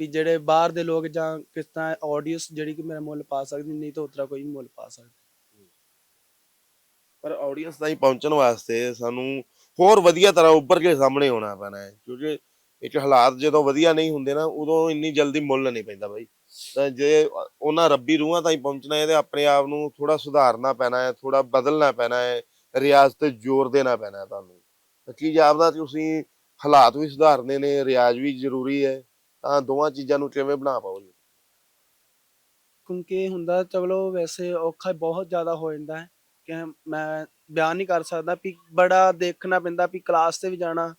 S3: ਵੀ ਜਿਹੜੇ ਬਾਹਰ ਦੇ ਲੋਕ ਜਾਂ ਕਿਸ ਤਰ੍ਹਾਂ ਆਡੀਅנס ਜਿਹੜੀ ਕਿ ਮੇਰਾ ਮੁੱਲ ਪਾ ਸਕਦੀ, ਨਹੀਂ ਤਾਂ ਉਤਰਾ ਕੋਈ ਮੁੱਲ ਪਾ ਸਕਦਾ।
S1: ਪਰ ਆਡੀਅנס ਤਾਈਂ ਪਹੁੰਚਣ ਵਾਸਤੇ ਸਾਨੂੰ ਹੋਰ ਵਧੀਆ ਤਰ੍ਹਾਂ ਉੱਭਰ ਕੇ ਸਾਹਮਣੇ ਆਉਣਾ ਪੈਣਾ ਕਿਉਂਕਿ ਇੱਕ ਹਾਲਾਤ ਜਦੋਂ ਵਧੀਆ ਨਹੀਂ ਹੁੰਦੇ ਨਾ, ਉਦੋਂ ਇੰਨੀ ਜਲਦੀ ਮੁੱਲ ਨਹੀਂ ਪੈਂਦਾ ਬਾਈ। ਤਾਂ ਜੇ ਉਹਨਾਂ ਰੱਬੀ ਰੂਹਾਂ ਤਾਈਂ ਪਹੁੰਚਣਾ ਹੈ ਤੇ ਆਪਣੇ ਆਪ ਨੂੰ ਥੋੜਾ ਸੁਧਾਰਨਾ ਪੈਣਾ ਹੈ ਥੋੜਾ ਬਦਲਣਾ ਪੈਣਾ ਹੈ ਰਿਆਜ਼ ਤੇ ਜ਼ੋਰ ਦੇਣਾ ਪੈਣਾ ਤੁਹਾਨੂੰ। ਕੀ ਜਾਪਦਾ ਤੁਸੀਂ ਹਾਲਾਤ ਵੀ ਸੁਧਾਰਨੇ ਨੇ ਰਿਆਜ਼ ਵੀ ਜ਼ਰੂਰੀ ਹੈ ਤਾਂ ਦੋਵਾਂ ਚੀਜ਼ਾਂ ਨੂੰ ਕਿਵੇਂ ਬਣਾ ਪਾਓਗੇ?
S3: ਕਿਉਂਕਿ ਹੁੰਦਾ ਚਲੋ ਵੈਸੇ ਔਖਾ ਬਹੁਤ ਜ਼ਿਆਦਾ ਹੋ ਜਾਂਦਾ ਹੈ ਕਿ ਮੈਂ ਬਿਆਨ ਨਹੀਂ ਕਰ ਸਕਦਾ ਵੀ ਬੜਾ ਦੇਖਣਾ ਪੈਂਦਾ ਵੀ ਕਲਾਸ ਤੇ ਵੀ ਜਾਣਾ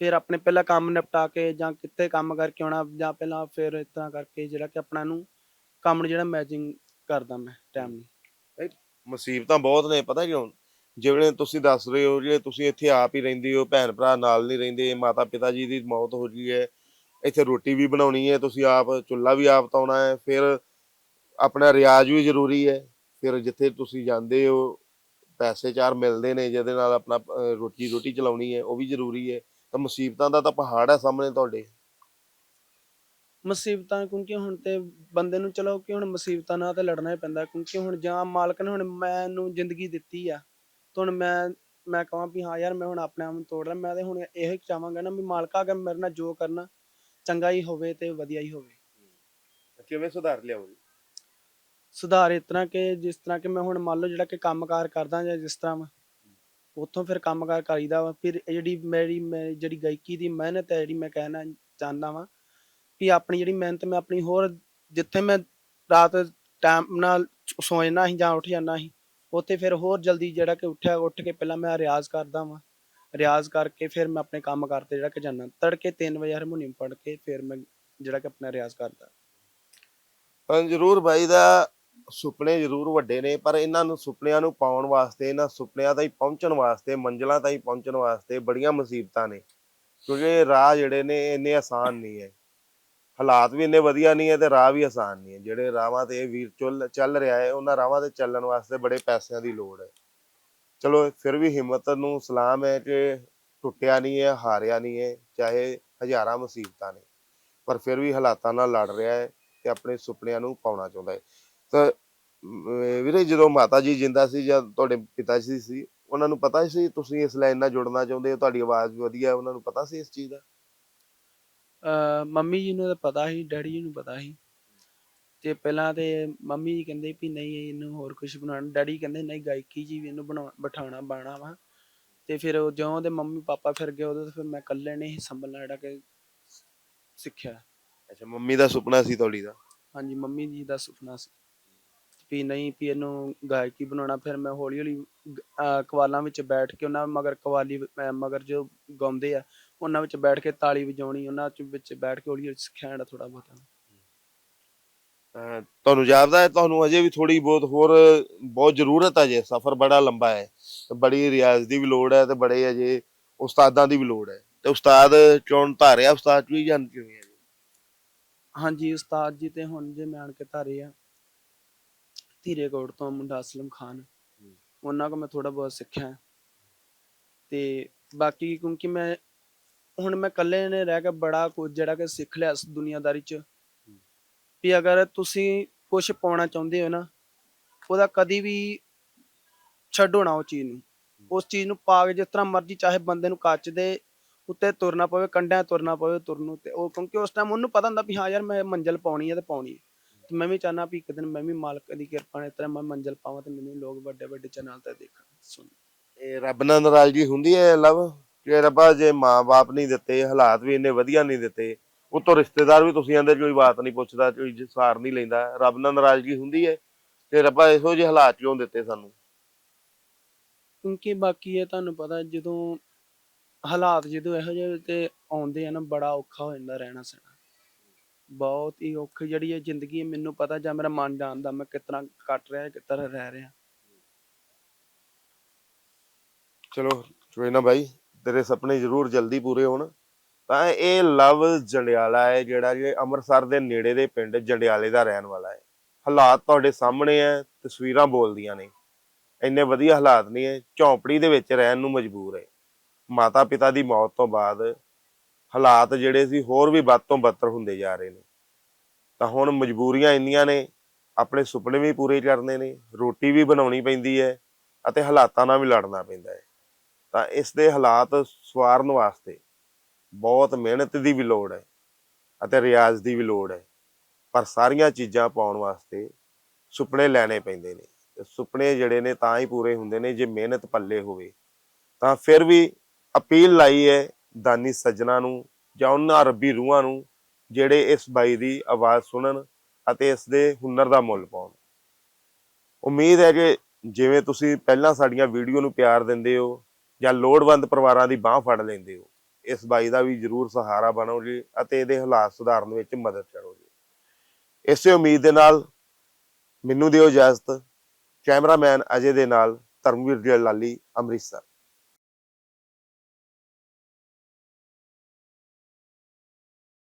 S3: ਫਿਰ ਆਪਣੇ ਪਹਿਲਾਂ ਕੰਮ ਨਿਪਟਾ ਕੇ ਜਾਂ ਕਿੱਥੇ ਕੰਮ ਕਰਕੇ ਆਉਣਾ ਜਾਂ ਪਹਿਲਾਂ ਫਿਰ ਤਰ੍ਹਾਂ ਕਰਕੇ ਜਿਹੜਾ ਕਿ ਆਪਣਾ ਨੂੰ ਕੰਮ ਨੂੰ ਜਿਹੜਾ ਮੈਚਿੰਗ ਕਰਦਾ ਮੈਂ ਟਾਈਮ ਨਹੀਂ
S1: ਮੁਸੀਬਤਾਂ ਬਹੁਤ ਨੇ ਪਤਾ ਕਿਉਂ? ਜਿਵੇਂ ਤੁਸੀਂ ਦੱਸ ਰਹੇ ਹੋ, ਜਿਹੜੇ ਤੁਸੀਂ ਇੱਥੇ ਆਪ ਹੀ ਰਹਿੰਦੇ ਹੋ ਭੈਣ ਭਰਾ ਨਾਲ ਨਹੀਂ ਰਹਿੰਦੇ ਮਾਤਾ ਪਿਤਾ ਜੀ ਦੀ ਮੌਤ ਹੋ ਗਈ ਹੈ, ਇੱਥੇ ਰੋਟੀ ਵੀ ਬਣਾਉਣੀ ਹੈ, ਤੁਸੀਂ ਆਪ ਚੁੱਲ੍ਹਾ ਵੀ ਆਪ ਤਾਉਣਾ ਹੈ, ਫਿਰ ਆਪਣਾ ਰਿਆਜ਼ ਵੀ ਜ਼ਰੂਰੀ ਹੈ, ਫਿਰ ਜਿੱਥੇ ਤੁਸੀਂ ਜਾਂਦੇ ਹੋ, ਪੈਸੇ ਚਾਰ ਮਿਲਦੇ ਨੇ, ਜਿਹਦੇ ਨਾਲ ਆਪਣਾ ਰੋਟੀ ਰੋਟੀ ਚਲਾਉਣੀ ਹੈ, ਉਹ ਵੀ ਜ਼ਰੂਰੀ ਹੈ, ਤਾਂ ਮੁਸੀਬਤਾਂ ਦਾ ਤਾਂ ਪਹਾੜ ਹੈ ਸਾਹਮਣੇ ਤੁਹਾਡੇ।
S3: ਮੁਸੀਬਤਾਂ ਕਿਉਂਕਿ ਹੁਣ ਤੇ ਬੰਦੇ ਨੂੰ ਚਲੋ ਕਿ ਹੁਣ ਮੁਸੀਬਤਾਂ ਨਾਲ ਤੇ ਲੜਨਾ ਹੀ ਪੈਂਦਾ, ਕਿਉਂਕਿ ਹੁਣ ਜਾਂ ਮਾਲਕ ਨੇ ਹੁਣ ਮੈਨੂੰ ਜ਼ਿੰਦਗੀ ਦਿੱਤੀ ਆ। ਤਾਂ ਹੁਣ ਮੈਂ ਮੈਂ ਕਹਾਂ ਵੀ ਹਾਂ ਯਾਰ ਮੈਂ ਹੁਣ ਆਪਣੇ ਆਪ ਨੂੰ ਤੋੜ ਰਿਹਾ ਮੈਂ ਤੇ ਹੁਣ ਇਹ ਹੀ ਚਾਹਾਂਗਾ ਨਾ ਵੀ ਮਾਲਕਾ ਅਗਰ ਮੇਰੇ ਨਾਲ ਜੋ ਕਰਨਾ ਚੰਗਾ ਹੀ ਹੋਵੇ ਤੇ ਵਧੀਆ ਹੀ ਹੋਵੇ।
S1: ਕਿਵੇਂ ਸੁਧਾਰ ਲਿਆਓਗੇ
S3: ਸੁਧਾਰ ਇਸ ਤਰ੍ਹਾਂ ਕਿ ਜਿਸ ਤਰ੍ਹਾਂ ਕਿ ਮੈਂ ਹੁਣ ਮੰਨ ਲਓ ਜਿਹੜਾ ਕਿ ਕੰਮਕਾਰ ਕਰਦਾ ਜਾਂ ਜਿਸ ਤਰ੍ਹਾਂ ਵਾ ਉੱਥੋਂ ਫਿਰ ਕੰਮਕਾਰ ਕਰੀਦਾ ਵਾ ਫਿਰ ਇਹ ਜਿਹੜੀ ਮੇਰੀ ਮੈਂ ਜਿਹੜੀ ਗਾਇਕੀ ਦੀ ਮਿਹਨਤ ਹੈ ਜਿਹੜੀ ਮੈਂ ਕਹਿਣਾ ਚਾਹੁੰਦਾ ਵਾਂ ਵੀ ਆਪਣੀ ਜਿਹੜੀ ਮਿਹਨਤ ਮੈਂ ਆਪਣੀ ਹੋਰ ਜਿੱਥੇ ਮੈਂ ਰਾਤ ਟਾਈਮ ਨਾਲ ਸੌ ਜਾਂਦਾ ਸੀ ਜਾਂ ਉੱਠ ਜਾਂਦਾ ਸੀ ਉੱਥੇ ਫਿਰ ਹੋਰ ਜਲਦੀ ਜਿਹੜਾ ਕਿ ਉੱਠਿਆ, ਉੱਠ ਕੇ ਪਹਿਲਾਂ ਮੈਂ ਰਿਆਜ਼ ਕਰਦਾ ਵਾਂ। ਰਿਆਜ਼ ਕਰਕੇ ਫਿਰ ਮੈਂ ਆਪਣੇ ਕੰਮ ਕਰਤੇ ਜਿਹੜਾ ਕਿ ਜਾਂਦਾ। ਤੜਕੇ 3 ਵਜੇ ਹਾਰਮੋਨੀਅਮ ਪੜ੍ਹ ਕੇ ਫਿਰ ਮੈਂ ਜਿਹੜਾ ਕਿ ਆਪਣਾ ਰਿਆਜ਼ ਕਰਦਾ।
S1: ਤਾਂ ਜ਼ਰੂਰ ਬਾਈ ਦਾ ਸੁਪਨੇ ਜ਼ਰੂਰ ਵੱਡੇ ਨੇ, ਪਰ ਇਹਨਾਂ ਨੂੰ ਸੁਪਨਿਆਂ ਨੂੰ ਪਾਉਣ ਵਾਸਤੇ, ਇਹਨਾਂ ਸੁਪਨਿਆਂ ਤਾਈਂ ਪਹੁੰਚਣ ਵਾਸਤੇ, ਮੰਜ਼ਲਾਂ ਤਾਈਂ ਪਹੁੰਚਣ ਵਾਸਤੇ ਬੜੀਆਂ ਮੁਸੀਬਤਾਂ ਨੇ। ਕਿਉਂਕਿ ਰਾਹ ਜਿਹੜੇ ਨੇ, ਇੰਨੇ ਆਸਾਨ ਨਹੀਂ ਹੈ। ਹਾਲਾਤ ਵੀ ਇੰਨੇ ਵਧੀਆ ਨਹੀਂ ਹੈ ਤੇ ਰਾਹ ਵੀ ਆਸਾਨ ਨਹੀਂ ਹੈ। ਜਿਹੜੇ ਰਾਹਾਂ ਤੇ ਇਹ ਵੀਰ ਚੁੱਲ, ਚੱਲ ਰਿਹਾ ਹੈ, ਉਹਨਾਂ ਰਾਹਾਂ ਤੇ ਚੱਲਣ ਵਾਸਤੇ ਬੜੇ ਪੈਸਿਆਂ ਦੀ ਲੋੜ ਹੈ। ਚਲੋ, ਫਿਰ ਵੀ ਹਿੰਮਤ ਨੂੰ ਸਲਾਮ ਹੈ ਕਿ ਟੁੱਟਿਆ ਨਹੀਂ ਹੈ, ਹਾਰਿਆ ਨਹੀਂ ਹੈ, ਚਾਹੇ ਹਜ਼ਾਰਾਂ ਮੁਸੀਬਤਾਂ ਨੇ, ਪਰ ਫਿਰ ਵੀ ਹਾਲਾਤਾਂ ਨਾਲ ਲੜ ਰਿਹਾ ਹੈ ਤੇ ਆਪਣੇ ਸੁਪਨਿਆਂ ਨੂੰ ਪਾਉਣਾ ਚਾਹੁੰਦਾ ਹੈ। ਤਾਂ ਵੀਰੇ ਜਦੋਂ ਮਾਤਾ ਜੀ ਜਿੰਦਾ ਸੀ ਜਾਂ ਤੁਹਾਡੇ ਪਿਤਾ ਜੀ ਸੀ, ਉਹਨਾਂ ਨੂੰ ਪਤਾ ਸੀ ਤੁਸੀਂ ਇਸ ਲਾਈਨ ਨਾਲ ਜੁੜਨਾ ਚਾਹੁੰਦੇ ਹੋ, ਤੁਹਾਡੀ ਆਵਾਜ਼ ਵੀ ਵਧੀਆ ਹੈ, ਉਹਨਾਂ ਨੂੰ ਪਤਾ ਸੀ ਇਸ ਚੀਜ਼ ਦਾ?
S3: ਅਹ ਮੰਮੀ ਜੀ ਨੂੰ ਤਾਂ ਪਤਾ ਸੀ ਡੈਡੀ ਜੀ ਨੂੰ ਪਤਾ ਸੀ। ਤੇ ਪਹਿਲਾਂ ਤੇ ਮੰਮੀ ਜੀ ਕਹਿੰਦੇ ਵੀ ਨਹੀਂ ਇਹਨੂੰ ਹੋਰ ਕੁਝ ਬਣਾਉਣਾ। ਡੈਡੀ ਕਹਿੰਦੇ ਨਹੀਂ ਗਾਇਕੀ ਜੀ ਵੀ ਇਹਨੂੰ ਬਣਾ ਬਿਠਾਉਣਾ ਬਾਣਾ ਵਾ। ਤੇ ਫਿਰ ਉਹ ਜਿਉਂ ਦੇ ਮੰਮੀ ਪਾਪਾ ਫਿਰ ਗਏ ਉਦੋਂ ਤੋਂ ਫਿਰ ਮੈਂ ਇਕੱਲੇ ਨੇ ਹੀ ਸੰਭਲਣਾ ਜਿਹੜਾ ਕਿ ਸਿੱਖਿਆ।
S1: ਅੱਛਾ ਮੰਮੀ ਦਾ ਸੁਪਨਾ ਸੀ ਤੁਹਾਡੀ ਦਾ?
S3: ਹਾਂਜੀ ਮੰਮੀ ਜੀ ਦਾ ਸੁਪਨਾ ਸੀ। ਵੀ ਨਹੀਂ ਵੀ ਇਹਨੂੰ ਗਾਇਕੀ ਬਣਾਉਣਾ ਫਿਰ ਮੈਂ ਹੌਲੀ ਹੌਲੀ ਗ- ਅਹ ਕਵਾਲਾਂ ਵਿੱਚ ਬੈਠ ਕੇ ਉਹਨਾਂ ਮਗਰ ਕਵਾਲੀ ਅਹ ਮਗਰ ਜੋ ਗਾਉਂਦੇ ਆ ਉਹਨਾਂ ਵਿੱਚ ਬੈਠ ਕੇ ਤਾਲੀ ਵਜਾਉਣੀ ਉਹਨਾਂ ਚ ਵਿੱਚ ਬੈਠ ਕੇ ਹੌਲੀ ਹੌਲੀ ਸਿੱਖਿਆ ਜਿਹੜਾ ਥੋੜਾ ਬਹੁਤਾ
S1: ਅਹ ਤੁਹਾਨੂੰ ਜਾਪਦਾ ਹੈ ਤੁਹਾਨੂੰ ਅਜੇ ਵੀ ਥੋੜੀ ਬਹੁਤ ਹੋਰ ਬਹੁਤ ਜ਼ਰੂਰਤ ਹੈ ਜੇ ਸਫ਼ਰ ਬੜਾ ਲੰਬਾ ਹੈ ਤੇ ਬੜੀ ਰਿਆਜ਼ ਦੀ ਵੀ ਲੋੜ ਹੈ ਤੇ ਬੜੇ ਅਜੇ ਉਸਤਾਦਾਂ ਦੀ ਵੀ ਲੋੜ ਹੈ ਤੇ ਉਸਤਾਦ ਚੋਣ ਧਾਰਿਆ ਉਸਤਾਦ ਚੋਂ ਹੀ ਜਾਣ ਕਿਵੇਂ ਹੈ ਜੀ?
S3: ਹਾਂਜੀ ਉਸਤਾਦ ਜੀ ਤੇ ਹੁਣ ਜੇ ਮੈਂ ਆਣ ਕੇ ਧਾਰੇ ਆ ਧੀਰੇ ਕੋਟ ਤੋਂ ਮੁੰਡਾ ਅਸਲਮ ਖਾਨ। ਉਹਨਾਂ ਕੋਲ ਮੈਂ ਥੋੜਾ ਬਹੁਤ ਸਿੱਖਿਆ। ਤੇ ਬਾਕੀ ਕਿਉਂਕਿ ਮੈਂ ਹੁਣ ਮੈਂ ਇਕੱਲੇ ਨੇ ਰਹਿ ਕੇ ਬੜਾ ਕੁਝ ਜਿਹੜਾ ਕਿ ਸਿੱਖ ਲਿਆ ਇਸ ਦੁਨੀਆਦਾਰੀ 'ਚ। ਵੀ ਅਗਰ ਤੁਸੀਂ ਕੁਝ ਪਾਉਣਾ ਚਾਹੁੰਦੇ ਹੋ ਨਾ ਉਹਦਾ ਕਦੀ ਵੀ ਛੱਡੋ ਨਾ ਉਹ ਚੀਜ਼ ਨੂੰ। ਉਸ ਚੀਜ਼ ਨੂੰ ਪਾ ਕੇ ਜਿਸ ਤਰ੍ਹਾਂ ਮਰਜ਼ੀ ਚਾਹੇ ਬੰਦੇ ਨੂੰ ਕੱਚ ਦੇ ਉੱਤੇ ਤੁਰਨਾ ਪਵੇ ਕੰਡਿਆਂ ਤੁਰਨਾ ਪਵੇ ਤੁਰਨ ਨੂੰ ਤੇ ਉਹ ਕਿਉਂਕਿ ਉਸ ਟਾਈਮ ਉਹਨੂੰ ਪਤਾ ਹੁੰਦਾ ਵੀ ਹਾਂ ਯਾਰ ਮੈਂ ਮੰਜ਼ਲ ਪਾਉਣੀ ਹੈ ਤੇ ਪਾਉਣੀ ਹੈ। ਤੇ ਮੈਂ ਵੀ ਚਾਹਨਾ ਵੀ ਇੱਕ ਦਿਨ ਮੈਂ ਵੀ ਮਾਲਕ ਦੀ ਕਿਰਪਾ ਨਾਲ ਇਸ ਤਰ੍ਹਾਂ ਮੈਂ ਮੰਜ਼ਲ ਪਾਵਾਂ ਤੇ ਮੈਨੂੰ ਲੋਕ ਵੱਡੇ ਵੱਡੇ ਚੈਨਲ ਤੇ ਦੇਖਣ ਸੁਣ।
S1: ਇਹ ਰੱਬ ਨਾਲ ਨਾਰਾਜ਼ਗੀ ਹੁੰਦੀ ਹੈ ਲਵ? ਕਿ ਰੱਬਾ ਜੇ ਮਾਂ-ਬਾਪ ਨਹੀਂ ਦਿੱਤੇ ਹਾਲਾਤ ਵੀ ਇੰਨੇ ਵਧੀਆ ਨਹੀਂ ਦਿੱਤੇ ਉਤੋਂ ਰਿਸ਼ਤੇਦਾਰ ਵੀ ਤੁਸੀਂ ਆਂਦੇ ਕੋਈ ਬਾਤ ਨਹੀਂ ਪੁੱਛਦਾ ਕੋਈ ਸਾਰ ਨਹੀਂ ਲੈਂਦਾ ਰੱਬ ਨਾਲ ਨਾਰਾਜ਼ਗੀ ਹੁੰਦੀ ਹੈ? ਕਿ ਰੱਬਾ ਇਹੋ ਜਿਹੇ ਹਾਲਾਤ ਕਿਉਂ ਦਿੱਤੇ ਸਾਨੂੰ?
S3: ਕਿਉਂਕਿ ਬਾਕੀ ਇਹ ਤੁਹਾਨੂੰ ਪਤਾ ਜਦੋਂ ਹਾਲਾਤ ਜਦੋਂ ਇਹੋ ਜਿਹੇ ਤੇ ਆਉਂਦੇ ਆ ਨਾ ਬੜਾ ਔਖਾ ਹੋ ਜਾਂਦਾ ਰਹਿਣਾ ਸਹਿਣਾ ਬਹੁਤ ਹੀ ਔਖੀ ਜਿਹੜੀ ਇਹ ਜ਼ਿੰਦਗੀ ਹੈ, ਮੈਨੂੰ ਪਤਾ ਜਾਂ ਮੇਰਾ ਮਨ ਜਾਣਦਾ ਮੈਂ ਕਿਸ ਕੱਟ ਰਿਹਾ ਕਿਸ ਰਹਿ ਰਿਹਾ।
S1: ਚਲੋ ਕੋਈ ਨਾ ਤੇਰੇ ਸੁਪਨੇ ਜ਼ਰੂਰ ਜਲਦੀ ਪੂਰੇ ਹੋਣ। ਤਾਂ ਇਹ ਲਵ ਜੰਡਿਆਲਾ ਹੈ ਜਿਹੜਾ ਜੇ ਅੰਮ੍ਰਿਤਸਰ ਦੇ ਨੇੜੇ ਦੇ ਪਿੰਡ ਜੰਡਿਆਲੇ ਦਾ ਰਹਿਣ ਵਾਲਾ ਹੈ। ਹਾਲਾਤ ਤੁਹਾਡੇ ਸਾਹਮਣੇ ਹੈ, ਤਸਵੀਰਾਂ ਬੋਲਦੀਆਂ ਨੇ। ਇੰਨੇ ਵਧੀਆ ਹਾਲਾਤ ਨਹੀਂ ਹੈ, ਝੌਂਪੜੀ ਦੇ ਵਿੱਚ ਰਹਿਣ ਨੂੰ ਮਜਬੂਰ ਹੈ। ਮਾਤਾ ਪਿਤਾ ਦੀ ਮੌਤ ਤੋਂ ਬਾਅਦ ਹਾਲਾਤ ਜਿਹੜੇ ਸੀ ਹੋਰ ਵੀ ਵੱਧ ਤੋਂ ਬੱਤਰ ਹੁੰਦੇ ਜਾ ਰਹੇ ਨੇ। ਤਾਂ ਹੁਣ ਮਜਬੂਰੀਆਂ ਇੰਨੀਆਂ ਨੇ, ਆਪਣੇ ਸੁਪਨੇ ਵੀ ਪੂਰੇ ਕਰਨੇ ਨੇ, ਰੋਟੀ ਵੀ ਬਣਾਉਣੀ ਪੈਂਦੀ ਹੈ ਅਤੇ ਹਾਲਾਤਾਂ ਨਾਲ ਵੀ ਲੜਨਾ ਪੈਂਦਾ ਹੈ। ਤਾਂ ਇਸ ਦੇ ਹਾਲਾਤ ਸਵਾਰਨ ਵਾਸਤੇ ਬਹੁਤ ਮਿਹਨਤ ਦੀ ਵੀ ਲੋੜ ਹੈ ਅਤੇ ਰਿਆਜ਼ ਦੀ ਵੀ ਲੋੜ ਹੈ। ਪਰ ਸਾਰੀਆਂ ਚੀਜ਼ਾਂ ਪਾਉਣ ਵਾਸਤੇ ਸੁਪਨੇ ਲੈਣੇ ਪੈਂਦੇ ਨੇ ਤੇ ਸੁਪਨੇ ਜਿਹੜੇ ਨੇ ਤਾਂ ਹੀ ਪੂਰੇ ਹੁੰਦੇ ਨੇ ਜੇ ਮਿਹਨਤ ਪੱਲੇ ਹੋਵੇ। ਤਾਂ ਫਿਰ ਵੀ ਅਪੀਲ ਲਾਈ ਹੈ ਦਾਨੀ ਸੱਜਣਾ ਨੂੰ ਜਾਂ ਉਹਨਾਂ ਰੱਬੀ ਰੂਹਾਂ ਨੂੰ ਜਿਹੜੇ ਇਸ ਬਾਈ ਦੀ ਆਵਾਜ਼ ਸੁਣਨ ਅਤੇ ਇਸ ਦੇ ਹੁਨਰ ਦਾ ਮੁੱਲ ਪਾਉਣ। ਉਮੀਦ ਹੈ ਕਿ ਜਿਵੇਂ ਤੁਸੀਂ ਪਹਿਲਾਂ ਸਾਡੀਆਂ ਵੀਡੀਓ ਨੂੰ ਪਿਆਰ ਦਿੰਦੇ ਹੋ ਜਾਂ ਲੋੜਵੰਦ ਪਰਿਵਾਰਾਂ ਦੀ ਬਾਹ ਫੜ ਲੈਂਦੇ ਹੋ, ਇਸ ਬਾਈ ਦਾ ਵੀ ਜਰੂਰ ਸਹਾਰਾ ਬਣੋ ਜੀ ਅਤੇ ਇਹਦੇ ਹਾਲਾਤ ਸੁਧਾਰਨ ਵਿੱਚ ਮਦਦ ਕਰੋ ਜੀ ਇਸੇ ਉਮੀਦ ਦੇ ਨਾਲ ਮੈਨੂੰ ਦਿਓ ਇਜਾਜ਼ਤ। ਕੈਮਰਾਮੈਨ ਅਜੇ ਦੇ ਨਾਲ ਧਰਮਵੀਰ ਜੀ ਲਾਲੀ ਅੰਮ੍ਰਿਤਸਰ।